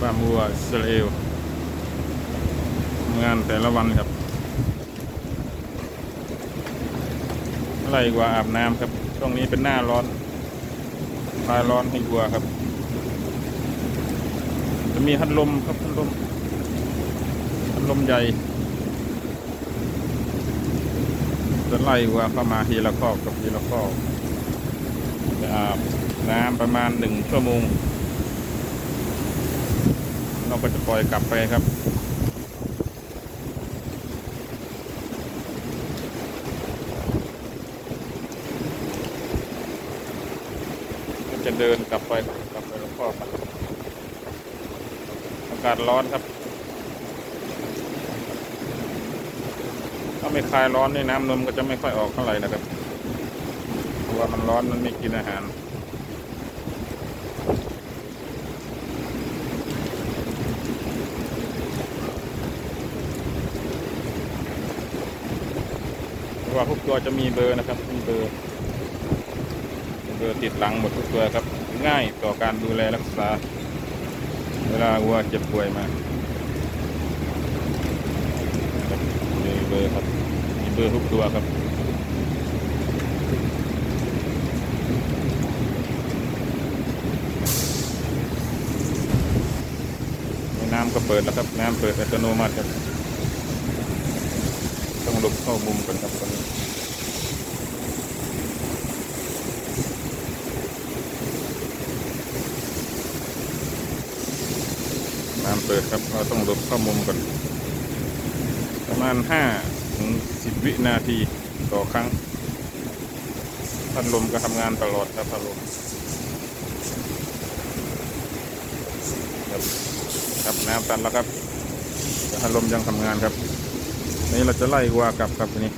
ฟามวัวอิสราเอลงานแต่ละวันครับไล่วัวอาบน้ำครับ ช่วงนี้เป็นหน้าร้อนคลายร้อนให้วัวครับ จะมีพัดลมครับพัดลมพัดลมใหญ่จะไล่วัวเข้ามาทีละคอกกับทีละคอจะอาบน้ำประมาณหนึ่งชั่วโมง เราก็จะปล่อยกลับไปครับก็จะเดินกลับไปกลับไปแล้วก็อากาศร้อนครับ ถ้าไม่คลายร้อนนี่น้ำนมก็จะไม่ค่อยออกเท่าไหร่นะครับ เพราะว่ามันร้อนมันไม่กินอาหาร เพราะ ว่าทุกตัวจะมีเบอร์นะครับ มีเบอร์มีเบอร์ติดหลังหมดทุกตัวครับ ง่ายต่อการดูแลรักษา เวลาวัวเจ็บป่วยมาครับมีเบอร์ครับ มีเบอร์ทุกตัวครับน้ำก็เปิดแล้วครับ น้ำเปิดอัตโนมัติครับ ต้องหลบเข้ามุมกันครับตอนนี้น้ำเปิดครับเราต้องหลบเข้ามุมก่อนประมาณห้าถึงสิบวินาทีต่อครั้งพัดลมก็ทำงานตลอดครับพัดลมครับครับน้ำตันแล้วครับพัดลมยังทำงานครับ นี่เราจะไล่วัวกลับครับทีนี้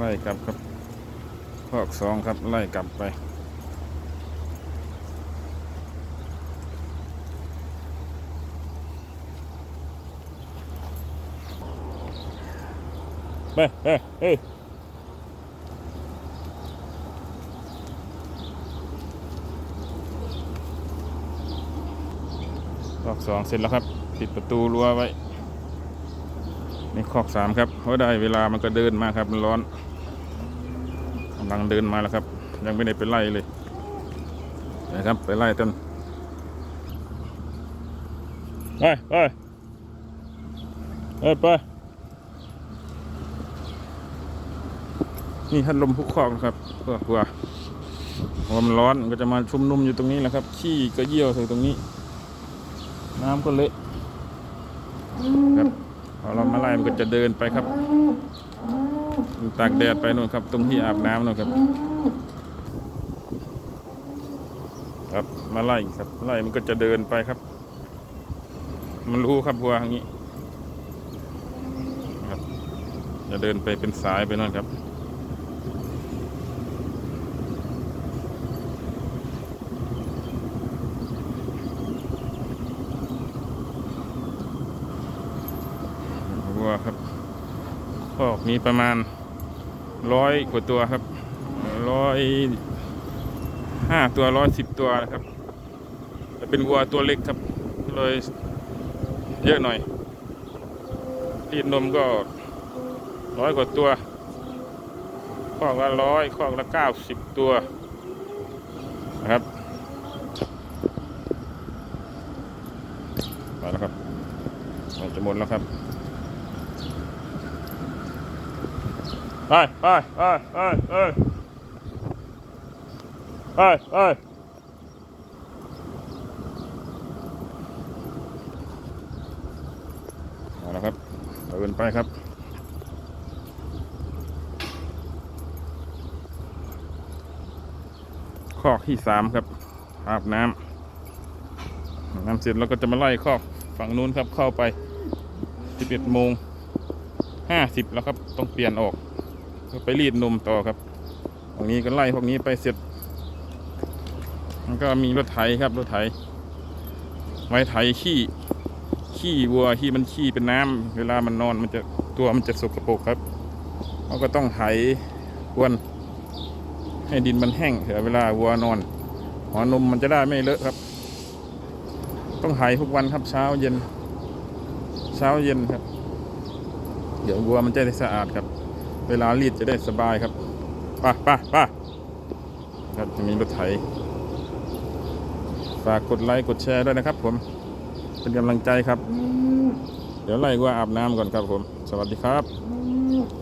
ไล่กลับครับ พอกสองครับ ไล่กลับไปไปไปเฮ้ยคอกสองเสร็จแล้วครับ ปิดประตูรั้วไว้นี่คอกสามครับเพราะได้เวลามันก็เดินมาครับ มันร้อน กำลังเดินมาแล้วครับ ยังไม่ได้ไปไล่เลยนะครับไปไล่ต้นไปไปไปไปนี่พัดลมพุกคอกนะครับเพื่อกลัวเพราะว่ามันร้อนมันก็จะมาชุมนุมอยู่ตรงนี้แหละครับ ขี้ก็เยี่ยวใส่ตรงนี้ น้ำก็เละครับพอเรามาไล่มันก็จะเดินไปครับ ตากแดดไปนู่นครับตรงที่อาบน้ำนู่นครับ ครับมาไล่ครับไล่มันก็จะเดินไปครับ มันรู้ครับวัวอย่างนี้ครับ จะเดินไปเป็นสายไปนู่นครับวัวครับคอกมีประมาณ ร้อยกว่าตัวครับร้อยห้าตัวร้อยสิบตัวนะครับแต่เป็นวัวตัวเล็กครับเลยเยอะหน่อยรีดนมก็ร้อยกว่าตัวคอกละร้อยคอกละเก้าสิบตัวนะครับมาแล้วครับจะหมดแล้วครับ ไปไปไปไปไปไปไปเอาละครับเดินไปครับคอกที่สามครับอาบน้ำน้ำเสร็จแล้วก็จะมาไล่คอกฝั่งนู้นครับเข้าไป 11โมงห้าสิบแล้วครับ ต้องเปลี่ยนออกือไปรีดนมต่อครับตรงนี้ก็ไล่พวกนี้ไปเสร็จ มันก็มีรถไถครับรถไถ ไว้ไถขี้ ขี้วัวที่มันขี้เป็นน้ำเวลามันนอนมันจะตัวมันจะสกปรกครับเราก็ต้องไถควนให้ดินมันแห้งเถอะเวลาวัวนอนหัวนมมันจะได้ไม่เลอะครับ ต้องไถทุกวันครับเช้าเย็น เช้าเย็นครับ เดี๋ยววัวมันจะได้สะอาดครับ เวลารีดจะได้สบายครับป่ะป่ะป่ะครับจะมีรถไถ ฝากกดไลค์กดแชร์ด้วยนะครับ ผม เป็นกำลังใจครับ เดี๋ยวไล่ว่าอาบน้ำก่อนครับผม สวัสดีครับ